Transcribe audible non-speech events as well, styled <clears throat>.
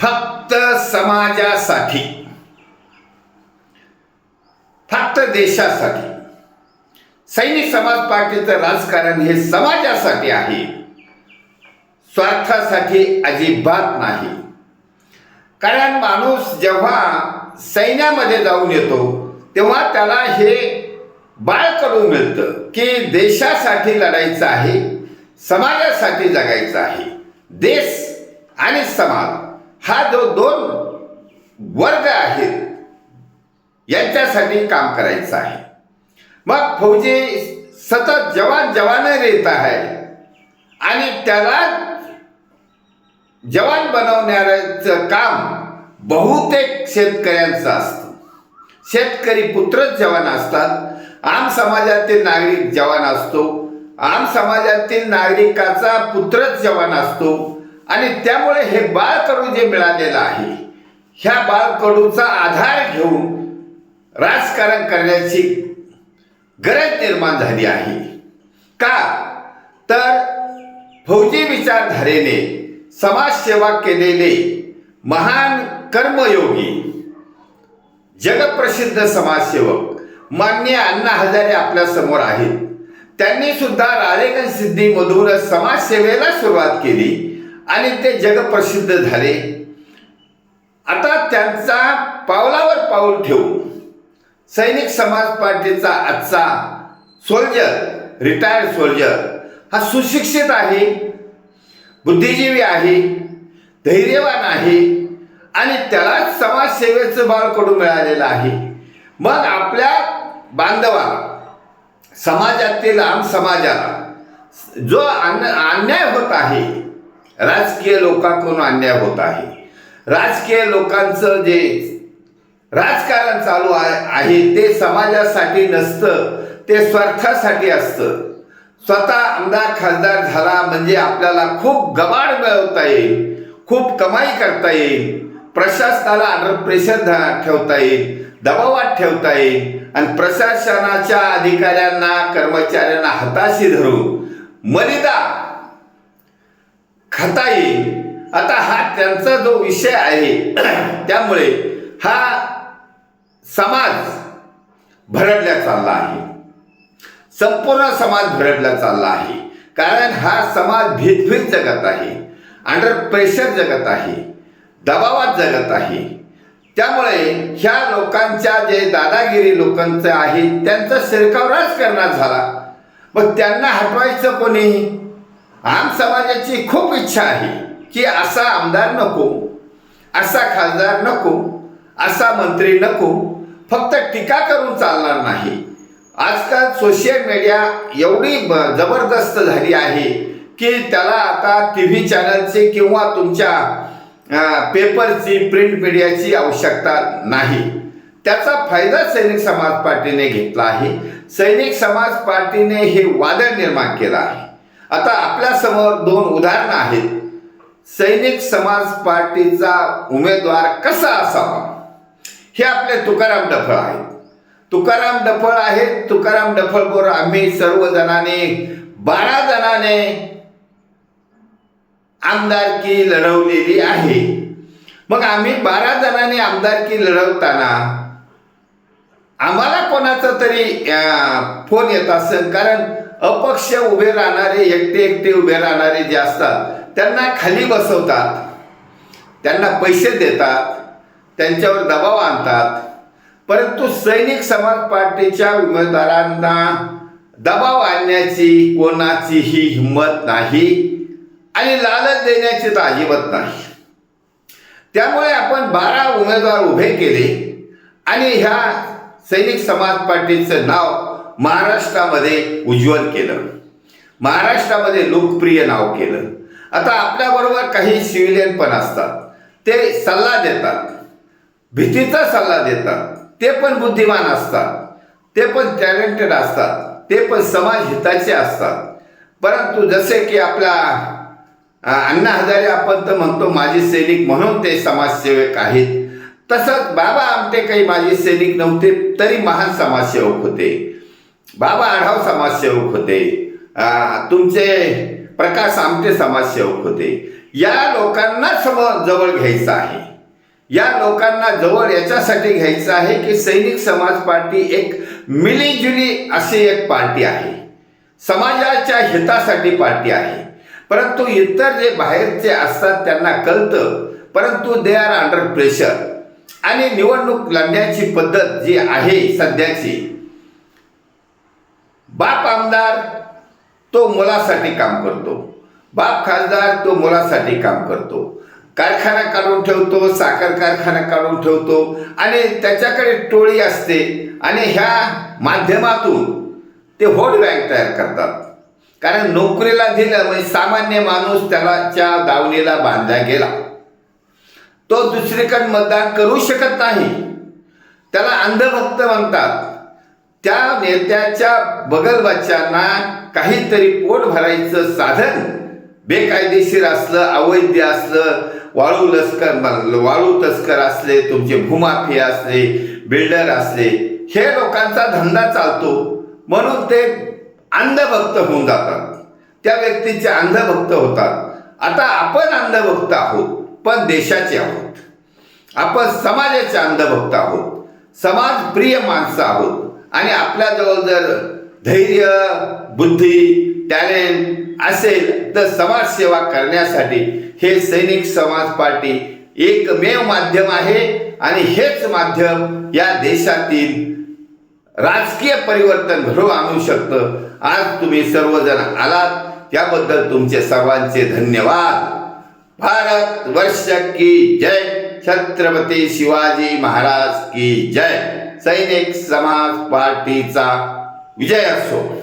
फक्त समाजासाठी फक्त देशासाठी. सैनिक समाज पार्टीचं राजकारण हे समाजासाठी आहे. स्वार्थासाठी अजिबात नाही. कारण माणूस जेव्हा सैन्यामध्ये जाऊन येतो तेव्हा त्याला हे बाळ करून मिळतं की देशासाठी लढायचं आहे समाजासाठी जगायचं आहे. देश आणि समाज हा जो दोन वर्ग आहेत यांच्यासाठी काम करायचं आहे. मग फौजी सतत जवान जवान येत आहे आणि त्याला जवान बनवणाऱ्याचं काम बहुतेक शेतकऱ्यांचं असतं. शेतकरी पुत्रच जवान असतात. आम समाजातील नागरिक जवान असतो. आम समाजातील नागरिकाचा पुत्रच जवान असतो. आणि त्यामुळे हे बाळकडू जे मिळालेलं आहे ह्या बाळकडूचा आधार घेऊन राजकारण करण्याची गरज निर्माण झाली आहे. का? तर फौजी विचारधारेने समाजसेवा केलेले महान कर्मयोगी जगप्रसिद्ध समाजसेवक मान्य अण्णा हजारे आपल्यासमोर आहेत. त्यांनी सुद्धा सिद्धी सिद्धीमधून समाजसेवेला सुरुवात केली आणि ते जगप्रसिद्ध झाले. आता त्यांचा पावलावर पाऊल ठेवून सैनिक समाज पार्टीचा आजचा सोल्जर रिटायर्ड सोल्जर हा सुशिक्षित आहे बुद्धिजीवी आहे धैर्यवान आहे आणि त्यालाच समाजसेवेचं बाळकडून मिळालेलं आहे. मग आपल्या बांधवाला समाजातील आम समाजाला जो अन्य अन्याय होत आहे राजकीय लोकांकडून अन्याय होत आहे. राजकीय लोकांचं जे राजकारण चालू आहे आहे ते समाजासाठी नसतं ते स्वार्थासाठी असतं. स्वतः आमदार खासदार झाला म्हणजे आपल्याला खूप गबाड मिळवता येईल खूप कमाई करता येईल प्रशासनाला अंडर प्रेशर ठेवता येईल दबावात ठेवता येईल आणि प्रशासनाच्या अधिकाऱ्यांना कर्मचाऱ्यांना हाताशी धरून मलिदा खाता येईल आता हा त्यांचा जो विषय आहे <clears throat> त्यामुळे हा समाज भरडल्या चालला आहे. संपूर्ण समाज भरडला चालला आहे. कारण हा समाज भीतभीत जगत आहे. अंडर प्रेशर जगत आहे. दबावात जगत आहे. त्यामुळे ह्या लोकांच्या जे दादागिरी लोकांचं आहे त्यांचा शिरकाव राजकारणात झाला. मग त्यांना हटवायचं कोणी? आम समाजाची खूप इच्छा आहे की असा आमदार नको असा खासदार नको असा मंत्री नको फक्त टीका करून चालणार नाही. आजकाल सोशल मीडिया एवढी ब- जबरदस्त झाली आहे की त्याला आता टी व्ही चॅनलचे किंवा तुमच्या पेपरची प्रिंट मीडियाची आवश्यकता नाही. त्याचा फायदा सैनिक समाज पार्टीने घेतला आहे. सैनिक समाज पार्टीने हे वादळ निर्माण केलं आहे. आता आपल्यासमोर दोन उदाहरणं आहेत. सैनिक समाज पार्टीचा उमेदवार कसा असावा? हे आपले तुकाराम डफळ आहेत. तुकाराम डफळ आहेत. तुकाराम डफळबरोबर आम्ही सर्वजणांनी बारा जणांनी आमदारकी लढवलेली आहे. मग आम्ही बारा जणांनी आमदारकी लढवताना आम्हाला कोणाचा तरी फोन येत असेल. कारण अपक्ष उभे राहणारे एकटे एकटे उभे राहणारे जे असतात त्यांना खाली बसवतात. त्यांना पैसे देतात. त्यांच्यावर दबाव आणतात. परंतु सैनिक समाज पार्टीच्या उमेदवारांना दबाव आणण्याची कोणाचीही हिंमत नाही. आणि लालच देण्याची तर अजिबात नाही. त्यामुळे आपण बारा उमेदवार उभे केले आणि ह्या सैनिक समाज पार्टीचं नाव महाराष्ट्रामध्ये उज्ज्वल केलं. महाराष्ट्रामध्ये लोकप्रिय नाव केलं. आता आपल्याबरोबर काही सिव्हिलियन पण असतात. ते सल्ला देतात. भीतीचा सल्ला देतात. ते पण बुद्धिमान असतात. ते पण टॅलेंटेड असतात. ते पण समाज हिताचे असतात. परंतु जसे की आपल्या अण्णा हजारे आपण तर म्हणतो माजी सैनिक म्हणून ते समाजसेवक आहेत. तसंच बाबा आमटे काही माजी सैनिक नव्हते तरी महान समाजसेवक होते. बाबा आढाव समाजसेवक होते. तुमचे प्रकाश आमटे समाजसेवक होते. या लोकांना समोर जवळ घ्यायचं आहे. या लोकांना जवळ याच्यासाठी घ्यायचं आहे की सैनिक समाज पार्टी एक मिलीजुली अशी एक पार्टी आहे. समाजाच्या हितासाठी पार्टी आहे. परंतु इतर जे बाहेरचे असतात त्यांना कळतं. परंतु दे आर अंडर प्रेशर आणि निवडणूक लढण्याची पद्धत जी आहे सध्याची बाप आमदार तो मुलासाठी काम करतो. बाप खासदार तो मुलासाठी काम करतो. कारखाना काढून ठेवतो साखर कारखाना काढून ठेवतो. आणि त्याच्याकडे टोळी असते आणि ह्या माध्यमातून ते व्होट बँक तयार करतात. कारण नोकरीला दिलं म्हणजे सामान्य माणूस त्यालाच्या दावणीला बांधला गेला. तो दुसरीकडे मतदान करू शकत नाही. त्याला अंधभक्त म्हणतात. त्या नेत्याच्या बगलबच्च्यांना काहीतरी पोट भरायचं साधन बेकायदेशीर असलं अवैध असलं वाळू लष्कर वाळू तस्कर असले तुमचे भूमाफिया असले बिल्डर असले हे लोकांचा धंदा चालतो. म्हणून ते अंधभक्त होऊन जातात. त्या व्यक्तीचे अंधभक्त होतात. आता आपण अंधभक्त आहोत पण देशाचे आहोत. आपण समाजाचे अंधभक्त आहोत. समाजप्रिय माणसं आहोत. आणि आपल्याजवळ जर धैर्य बुद्धी टॅलेंट असेल तर समाजसेवा करण्यासाठी हे सैनिक समाज पार्टी एकमेव माध्यम आहे. आणि हेच माध्यम या देशातील राजकीय परिवर्तन घडवून आणू शकतं. आज तुम्ही सर्वजण आलात. त्याबद्दल तुमचे सर्वांचे धन्यवाद. भारत वर्ष की जय. छत्रपती शिवाजी महाराज की जय. सैनिक समाज पार्टीचा विजय असो.